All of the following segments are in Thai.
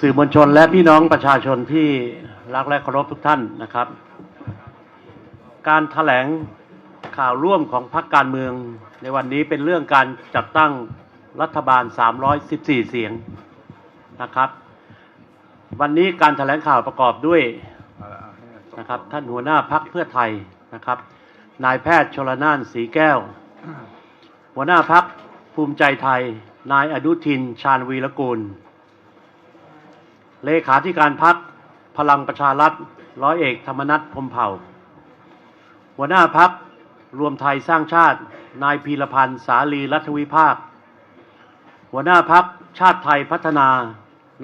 สื่อมวลชนและพี่น้องประชาชนที่รักและเคารพทุกท่านนะครับ การถแถลงข่าวร่วมของพรรคการเมือง ในวันนี้เป็นเรื่องการจัดตั้งรัฐบาล 314 เสียงนะครับ วันนี้การถแถลงข่าวประกอบด้วยนะครับท่านหัวหน้าพักเพื่อไทยนะครับ นายแพทย์ชลนานสีแก้ว หัวหน้าพักภูมิใจไทย นายอนุทินชาญวีรกูล เลขาธิการพักพลังประชารัฐร้อยเอกธรรมนัฐพมเผ่า หัวหน้าพักรวมไทยสร้างชาติ นายพีรพันธ์สาลีรัฐวิภาค หัวหน้าพักชาติไทยพัฒนา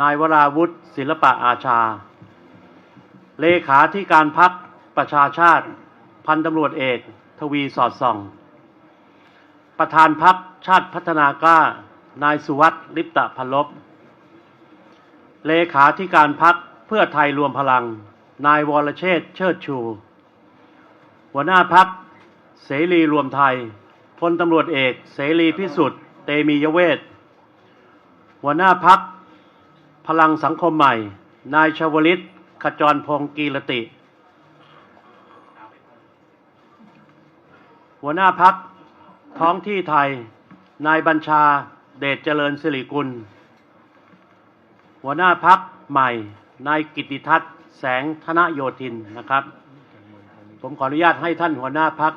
นายวราวุฒิศิลปะอาชา เลขาธิการพักประชาชาติ พันตำรวจเอก ทวีสอดส่อง ประธานพักชาติพัฒนากล้านายสุวัสดิ์ลิปตะพลบ เลขาธิการพักเพื่อไทยรวมพลัง นายวรเชษเชิดชู หัวหน้าพักเสรีรวมไทยพลตำรวจเอกเสรีพิสุทธิ์เตมียเวทหัวหน้าพักพลังสังคมใหม่ นายชวลิตขจรพงกีรติ หัวหน้าพักท้องที่ไทย นายบัญชาเดชเจริญสิริกุล หัวหน้าพักใหม่นายกิติทัศน์แสงธนโยธินนะครับ ผมขออนุญาตให้ท่านหัวหน้าพัก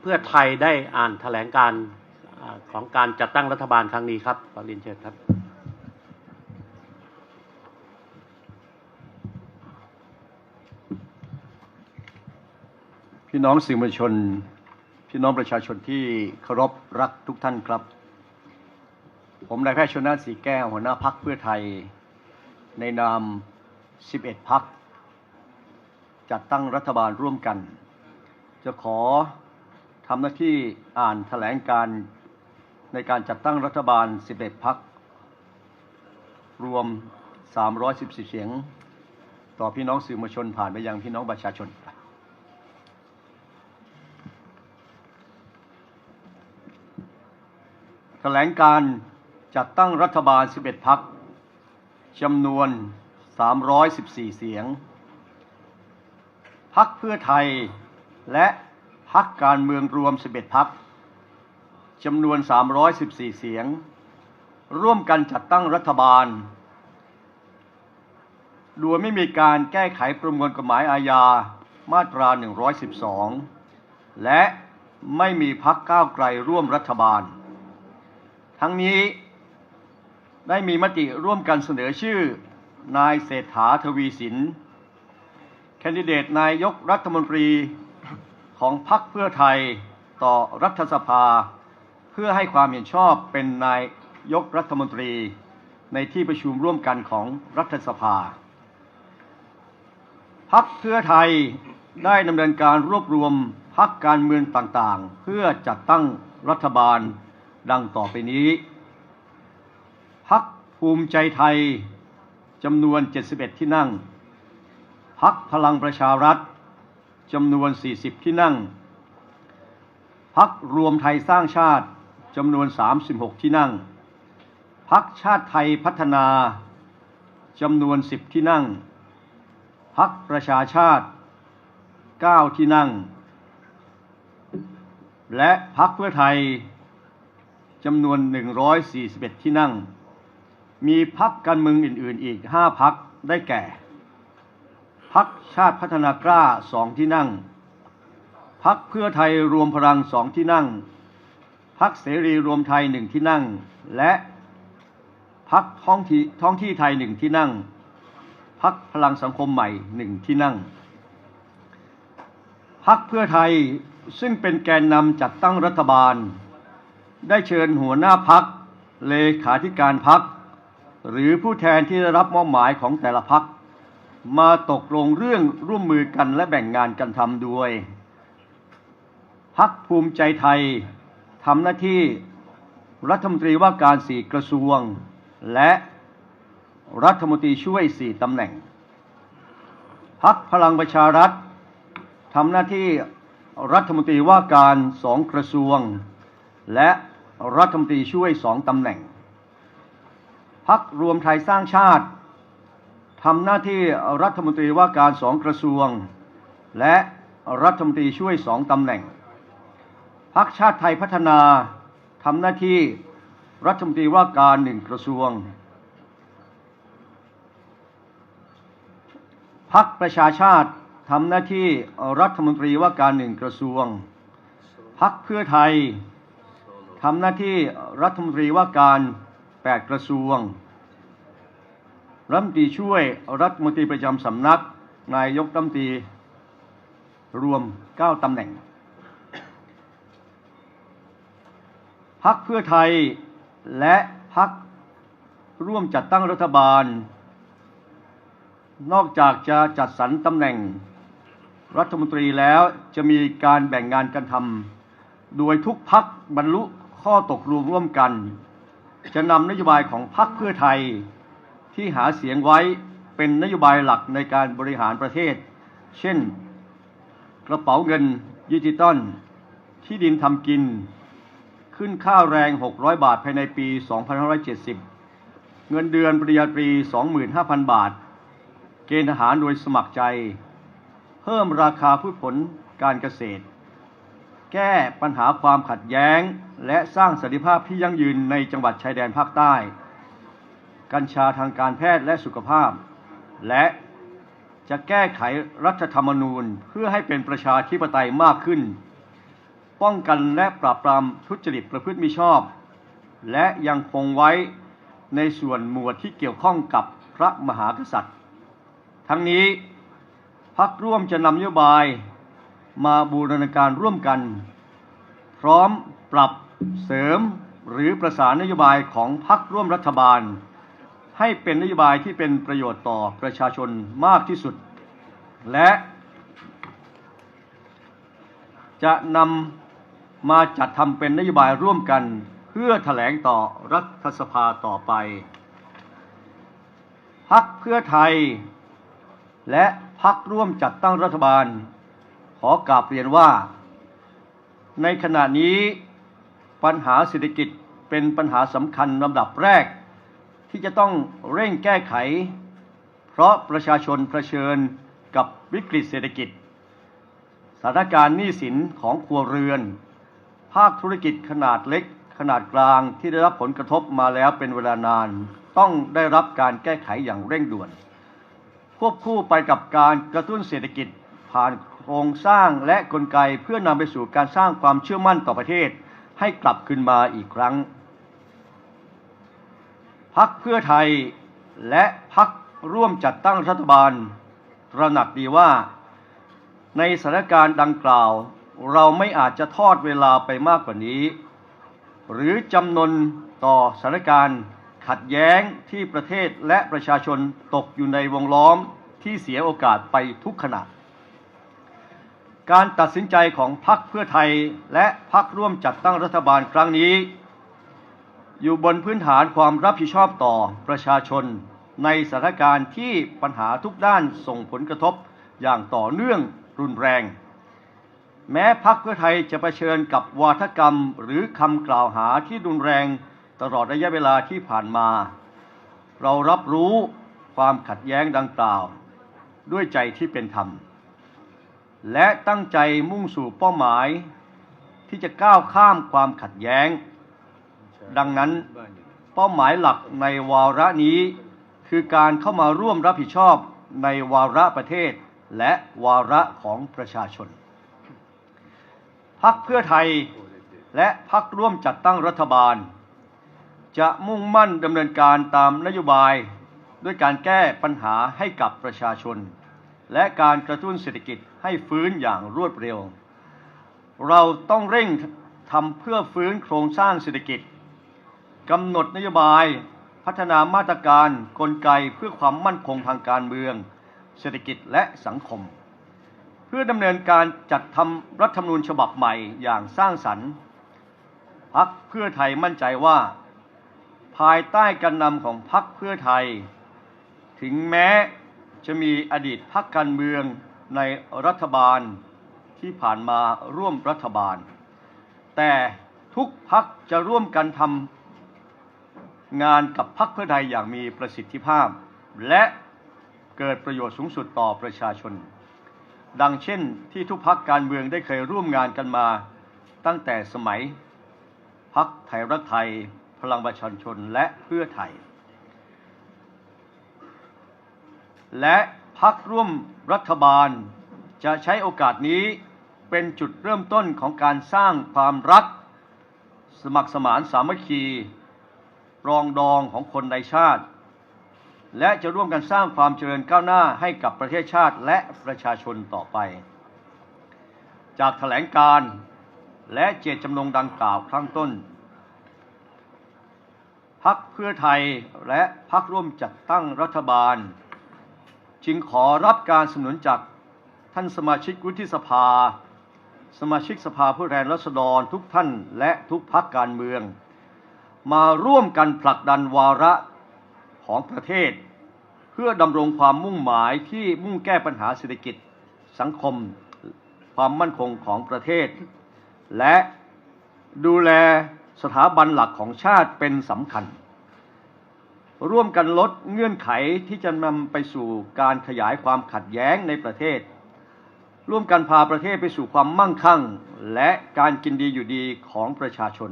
เพื่อไทยได้อ่านแถลงการอของการจัดตั้งรัฐบาลครั้งนี้ครับขอเรียนเชิญครับ พี่น้องสื่อมวลชน พี่น้องประชาชนที่เคารพรักทุกท่านครับ ผมนายแพทย์ชนนาสีแก้วหัวหน้าพักเพื่อไทย ในนาม 11 พัก จัดตั้งรัฐบาลร่วมกัน จะขอทำหน้าที่อ่านแถลงการในการจัดตั้งรัฐบาล 11 พัก รวม 314 เสียง ต่อพี่น้องสื่อมวลชนผ่านไปยังพี่น้องประชาชนแถลงการจัดตั้งรัฐบาล 11 พัก จำนวน 314 เสียง พักเพื่อไทย และพักการเมืองรวม 11 พักจำนวน 314 เสียง ร่วมกันจัดตั้งรัฐบาล โดยไม่มีการแก้ไขประมวลกฎหมายอาญามาตรา 112 และไม่มีพักก้าวไกลร่วมรัฐบาล ทั้งนี้ ได้มีมติร่วมกันเสนอชื่อนายเศรษฐาทวีสิน แคนดิเดตนายกรัฐมนตรีของพรรคเพื่อไทยต่อรัฐสภา เพื่อให้ความเห็นชอบเป็นนายยกรัฐมนตรีในที่ประชุมร่วมกันของรัฐสภา พักเพื่อไทยได้ดำเนินการรวบรวมพักการเมืองต่างๆ เพื่อจัดตั้งรัฐบาลดังต่อไปนี้ ภูมิใจไทยจำนวน 71 ที่นั่ง พักพลังประชารัฐจำนวน 40 ที่นั่ง พักรวมไทยสร้างชาติจำนวน 36 ที่นั่ง พักชาติไทยพัฒนาจำนวน 10 ที่นั่ง พักประชาชาติ 9 ที่นั่ง และพักเพื่อไทยจำนวน 141 ที่นั่ง มีพักการเมืองอื่น ๆ อีก5พักได้แก่ พักชาติพัฒนากล้า2ที่นั่ง พักเพื่อไทยรวมพลัง2ที่นั่ง พักเสรีรวมไทย1ที่นั่ง และพักท้องที่ท้องที่ไทย1ที่นั่ง พักพลังสังคมใหม่หนึ่งที่นั่ง พักเพื่อไทยซึ่งเป็นแกนนำจัดตั้งรัฐบาล ได้เชิญหัวหน้าพักเลขาธิการพัก หรือผู้แทนที่ได้รับมอบหมายของแต่ละพักมาตกลงเรื่องร่วมมือกันและแบ่งงานกันทำด้วยพักภูมิใจไทยทำหน้าที่รัฐมนตรีว่าการสี่กระทรวง และรัฐมนตรีช่วยสี่ตำแหน่งพักพลังประชารัฐทำหน้าที่รัฐมนตรีว่าการสองกระทรวง และรัฐมนตรีช่วยสองตำแหน่ง พักรวมไทยสร้างชาติทำหน้าที่รัฐมนตรีว่าการสองกระทรวง และรัฐมนตรีช่วยสองตำแหน่งพักชาติไทยพัฒนาทำหน้าที่รัฐมนตรีว่าการหนึ่งกระทรวงพักประชาชาติทำหน้าที่รัฐมนตรีว่าการหนึ่งกระทรวงพักเพื่อไทยทำหน้าที่รัฐมนตรีว่าการ แปดกระทรวง รัฐมนตรีช่วยรัฐมนตรีประจำสำนัก นายกรัฐมนตรีรวม 9ตำแหน่ง พักเพื่อไทยและพักร่วมจัดตั้งรัฐบาล นอกจากจะจัดสรรตำแหน่ง รัฐมนตรีแล้วจะมีการแบ่งงานกันทำโดยทุกพักบรรลุข้อตกลงร่วมกัน จะนำนโยบายของพักเพื่อไทยที่หาเสียงไว้เป็นนโยบายหลักในการบริหารประเทศ เช่น กระเป๋าเงินดิจิตอลที่ดินทำกิน ขึ้นค่าแรง 600 บาทภายในปี 2570 เงินเดือนปริญญาตรี 25,000 บาท เกณฑ์ทหารโดยสมัครใจ เพิ่มราคาพืชผลการเกษตร แก้ปัญหาความขัดแย้ง และสร้างสันติภาพที่ยั่งยืนในจังหวัดชายแดนภาคใต้ กัญชาทางการแพทย์และสุขภาพ และจะแก้ไขรัฐธรรมนูญเพื่อให้เป็นประชาธิปไตยมากขึ้น ป้องกันและปราบปรามทุจริตประพฤติมิชอบ และยังคงไว้ในส่วนหมวดที่เกี่ยวข้องกับพระมหากษัตริย์ ทั้งนี้พักร่วมจะนำนโยบาย มาบูรณาการร่วมกัน พร้อมปรับเสริมหรือประสานนโยบายของพักร่วมรัฐบาล ให้เป็นนโยบายที่เป็นประโยชน์ต่อประชาชนมากที่สุด และจะนำมาจัดทำเป็นนโยบายร่วมกัน เพื่อแถลงต่อรัฐสภาต่อไป พักเพื่อไทย และพักร่วมจัดตั้งรัฐบาล ขอกราบเรียนว่า ในขณะนี้ปัญหาเศรษฐกิจเป็นปัญหาสำคัญลำดับแรก ที่จะต้องเร่งแก้ไข เพราะประชาชนเผชิญกับวิกฤตเศรษฐกิจ สถานการณ์หนี้สินของครัวเรือน ภาคธุรกิจขนาดเล็ก ขนาดกลางที่ได้รับผลกระทบมาแล้วเป็นเวลานาน ต้องได้รับการแก้ไขอย่างเร่งด่วน ควบคู่ไปกับการกระตุ้นเศรษฐกิจผ่านโค รงสร้างและกลไกเพื่อนำไปสู่การสร้างความเชื่อมั่นต่อประเทศ ให้กลับคืนมาอีกครั้งพักเพื่อไทยและพักร่วมจัดตั้งรัฐบาล ตระหนักดีว่า ในสถานการณ์ดังกล่าว เราไม่อาจจะทอดเวลาไปมากกว่านี้ หรือจำนนต่อสถานการณ์ขัดแย้งที่ประเทศและประชาชนตกอยู่ในวงล้อมที่เสียโอกาสไปทุกขณะ การตัดสินใจของพรรคเพื่อไทยและพรรคร่วมจัดตั้งรัฐบาลครั้งนี้ อยู่บนพื้นฐานความรับผิดชอบต่อประชาชน ในสถานการณ์ที่ปัญหาทุกด้านส่งผลกระทบอย่างต่อเนื่องรุนแรง แม้พรรคเพื่อไทยจะเผชิญกับวาทกรรมหรือคำกล่าวหาที่รุนแรงตลอดระยะเวลาที่ผ่านมา เรารับรู้ความขัดแย้งดังกล่าว ด้วยใจที่เป็นธรรม และตั้งใจมุ่งสู่เป้าหมาย ที่จะก้าวข้ามความขัดแย้ง ดังนั้นเป้าหมายหลักในวาระนี้ คือการเข้ามาร่วมรับผิดชอบในวาระประเทศ และวาระของประชาชน พักเพื่อไทยและพักร่วมจัดตั้งรัฐบาล จะมุ่งมั่นดำเนินการตามนโยบาย ด้วยการแก้ปัญหาให้กับประชาชน และการกระตุ้นเศรษฐกิจ ให้ฟื้นอย่างรวดเร็ว เราต้องเร่งทำเพื่อฟื้นโครงสร้างเศรษฐกิจกำหนดนโยบายพัฒนามาตรการกลไกเพื่อความมั่นคงทางการเมือง เศรษฐกิจและสังคม เพื่อดำเนินการจัดทำรัฐธรรมนูญฉบับใหม่อย่างสร้างสรรค์พักเพื่อไทยมั่นใจว่า ภายใต้การนำของพักเพื่อไทย ถึงแม้จะมีอดีตพักการเมือง ในรัฐบาลที่ผ่านมาร่วมรัฐบาล แต่ทุกพักจะร่วมกันทำงานกับพรรคเพื่อไทยอย่างมีประสิทธิภาพ และเกิดประโยชน์สูงสุดต่อประชาชน ดังเช่นที่ทุกพักการเมืองได้เคยร่วมงานกันมาตั้งแต่สมัยพักไทยรักไทย พลังประชาชนและเพื่อไทย และ พักร่วมรัฐบาล จะใช้โอกาสนี้เป็นจุดเริ่มต้นของการสร้างความรัก สมัครสมานสามัคคีปรองดองของคนในชาติ และจะร่วมกันสร้างความเจริญก้าวหน้าให้กับประเทศชาติและประชาชนต่อไป จากแถลงการและเจตจำนงดังกล่าวข้างต้นพักเพื่อไทยและพักร่วมจัดตั้งรัฐบาล จึงขอรับการสนับสนุนจากท่านสมาชิกวุฒิสภา สมาชิกสภาผู้แทนราษฎรทุกท่านและทุกพักการเมือง มาร่วมกันผลักดันวาระของประเทศ เพื่อดำรงความมุ่งหมายที่มุ่งแก้ปัญหาเศรษฐกิจสังคม ความมั่นคงของประเทศ และดูแลสถาบันหลักของชาติเป็นสำคัญ ร่วมกันลดเงื่อนไขที่จะนำไปสู่การขยายความขัดแย้งในประเทศ ร่วมกันพาประเทศไปสู่ความมั่งคั่ง และการกินดีอยู่ดีของประชาชน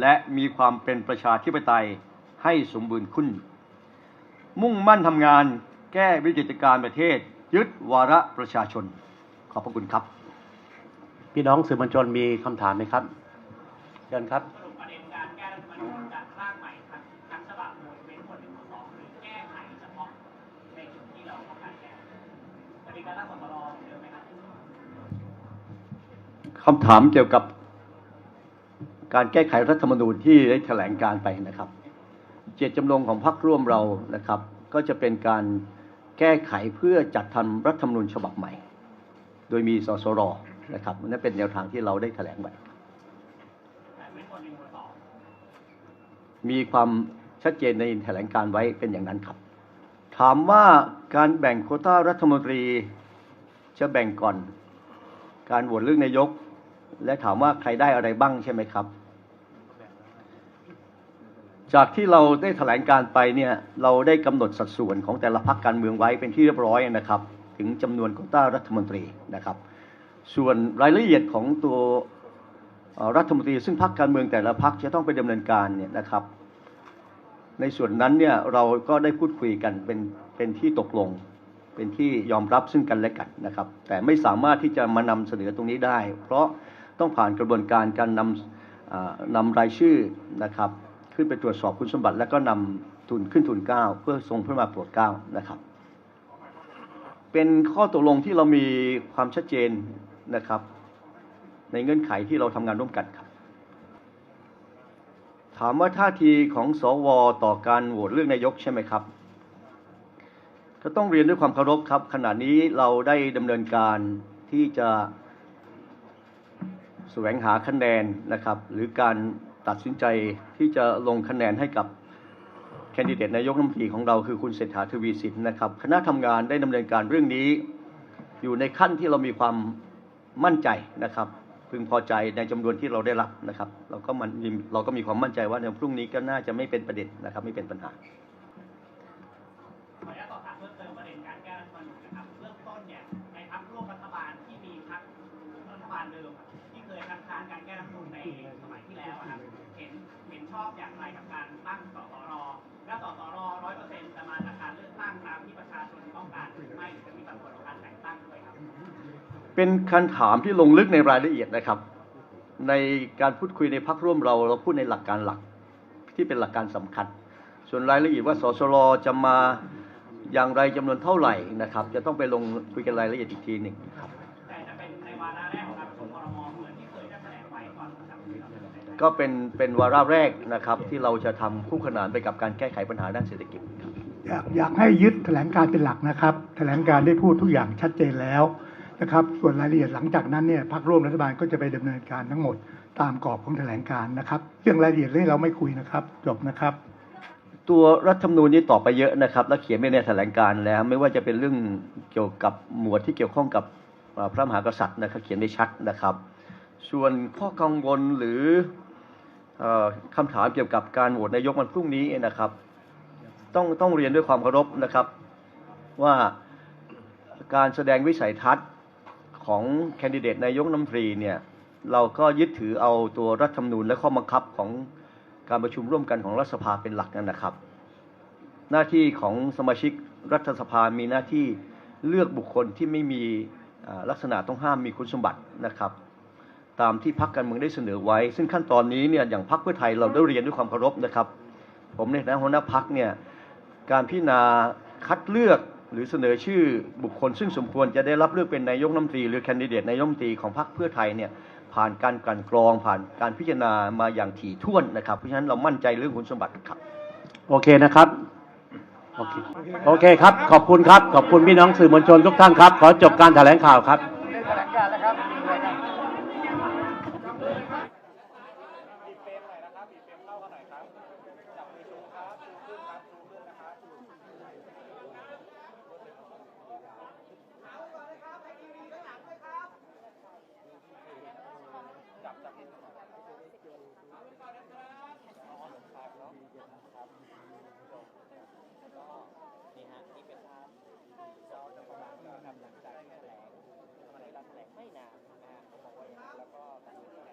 และมีความเป็นประชาธิปไตยให้สมบูรณ์ขึ้น มุ่งมั่นทำงานแก้วิกฤตการประเทศ ยึดวาระประชาชน ขอบพระคุณครับ พี่น้องสื่อมวลชนมีคำถามไหมครับเชิญครับ คำถามเกี่ยวกับการแก้ไขรัฐธรรมนูญที่ได้แถลงการไปนะครับ เจตจำนงของพรรคร่วมเรานะครับ ก็จะเป็นการแก้ไขเพื่อจัดทำรัฐธรรมนูญฉบับใหม่ โดยมีสสรนะครับนั่นเป็นแนวทางที่เราได้แถลงไว้มีความชัดเจนในแถลงการไว้เป็นอย่างนั้นครับ ถามว่าการแบ่งโคต้ารัฐมนตรีจะแบ่งก่อน การโหวตเลือกนายก และถามว่าใครได้อะไรบ้างใช่ไหมครับ จากที่เราได้แถลงการไปเนี่ยเราได้กำหนดสัดส่วนของแต่ละพรรคการเมืองไว้เป็นที่เรียบร้อยนะครับ ถึงจำนวนโคต้ารัฐมนตรีนะครับ ส่วนรายละเอียดของตัวรัฐมนตรีซึ่งพรรคการเมืองแต่ละพรรคจะต้องไปดำเนินการเนี่ยนะครับ ในส่วนนั้นเนี่ยเราก็ได้พูดคุยกันเป็นเป็นที่ตกลง เป็นที่ยอมรับซึ่งกันและกันนะครับ แต่ไม่สามารถที่จะมานำเสนอตรงนี้ได้ เพราะต้องผ่านกระบวนการการนำนำรายชื่อนะครับ ขึ้นไปตรวจสอบคุณสมบัติ แล้วก็นำทุนขึ้นทุนเก้าเพื่อทรงพระมาโปรดเก้านะครับ เป็นข้อตกลงที่เรามีความชัดเจนนะครับ ในเงื่อนไขที่เราทำงานร่วมกันครับามว่าท่าทีของสวต่อการโหวตเลือกนายกใช่ไหมครับ ก็ต้องเรียนด้วยความเคารพครับ ขณะนี้เราได้ดำเนินการที่จะแสวงหาคะแนนนะครับ หรือการตัดสินใจที่จะลงคะแนนให้กับแคนดิเดตนายกรัฐมนตรีของเราคือคุณเศรษฐาทวีสินนะครับ คณะทำงานได้ดำเนินการเรื่องนี้ อยู่ในขั้นที่เรามีความมั่นใจนะครับ พึงพอใจในจำนวนที่เราได้รับนะครับ เราก็มันเราก็มีความมั่นใจว่าในพรุ่งนี้ก็น่าจะไม่เป็นประเด็นนะครับ ไม่เป็นปัญหาขออนุญาตสอบถามเพิ่มเติมประเด็นการแก้รัฐธรรมนูญนะครับเบื้องต้นเนี่ยในพรรคร่วมรัฐบาลที่มีพรรครัฐบาลเดิมที่เคยคัดค้านการแก้รัฐธรรมนูญในสมัยที่แล้วอะครับเห็นเห็นชอบอย่างไรกับการตั้งสส เป็นคำถามที่ลงลึกในรายละเอียดนะครับ ในการพูดคุยในพักร่วมเราเราพูดในหลักการหลักที่เป็นหลักการสำคัญ ส่วนรายละเอียดว่าสสรจะมาอย่างไรจำนวนเท่าไหร่นะครับ จะต้องไปลงคุยกันรายละเอียดอีกทีหนึ่งครับแต่จะเป็นในวาระแรกของการประชุมครมเหมือนที่เคยได้แถลงไว้ก่อนนะครับก็เป็นเป็นวาระแรกนะครับ ที่เราจะทำคู่ขนานไปกับการแก้ไขปัญหาด้านเศรษฐกิจครับอยากอยากให้ยึดแถลงการเป็นหลักนะครับ แถลงการได้พูดทุกอย่างชัดเจนแล้ว นะครับ ส่วนรายละเอียดหลังจากนั้นเนี่ยพรรคร่วมรัฐบาลก็จะไปดำเนินการทั้งหมดตามกรอบของแถลงการนะครับ เรื่องรายละเอียดเรื่องเราไม่คุยนะครับจบนะครับตัวรัฐธรรมนูญนี้ต่อไปเยอะนะครับ และเขียนไว้ในแถลงการแล้ว ไม่ว่าจะเป็นเรื่องเกี่ยวกับหมวดที่เกี่ยวข้องกับพระมหากษัตริย์นะครับเขียนได้ชัดนะครับ ส่วนข้อกังวลหรืออ่อคำถามเกี่ยวกับการโหวตนายกวันพรุ่งนี้นะครับ ต้องต้องเรียนด้วยความเคารพนะครับ ว่าการแสดงวิสัยทัศน์ ของแคนดิเดตนายกรัฐมนตรีเนี่ยเราก็ยึดถือเอาตัวรัฐธรรมนูญและข้อบังคับของการประชุมร่วมกันของรัฐสภาเป็นหลักนั่นนะครับ หน้าที่ของสมาชิกรัฐสภามีหน้าที่เลือกบุคคลที่ไม่มีลักษณะต้องห้ามมีคุณสมบัตินะครับ ตามที่พรรคการเมืองได้เสนอไว้ ซึ่งขั้นตอนนี้เนี่ยอย่างพรรคเพื่อไทยเราได้เรียนด้วยความเคารพนะครับ ผมในฐานะหัวหน้าพรรคเนี่ยการพิจารณาคัดเลือก หรือเสนอชื่อบุคคลซึ่งสมควรจะได้รับเลือกเป็นนายกรัฐมนตรีหรือแคนดิเดตนายกรัฐมนตรีของพรรคเพื่อไทยเนี่ยผ่านการกลั่นกรองผ่านการพิจารณามาอย่างถี่ถ้วนนะครับ เพราะฉะนั้นเรามั่นใจเรื่องคุณสมบัติครับ โอเคนะครับ โอเคโอเคครับ ขอบคุณครับ ขอบคุณพี่น้องสื่อมวลชนทุกท่านครับ ขอจบการแถลงข่าวครับ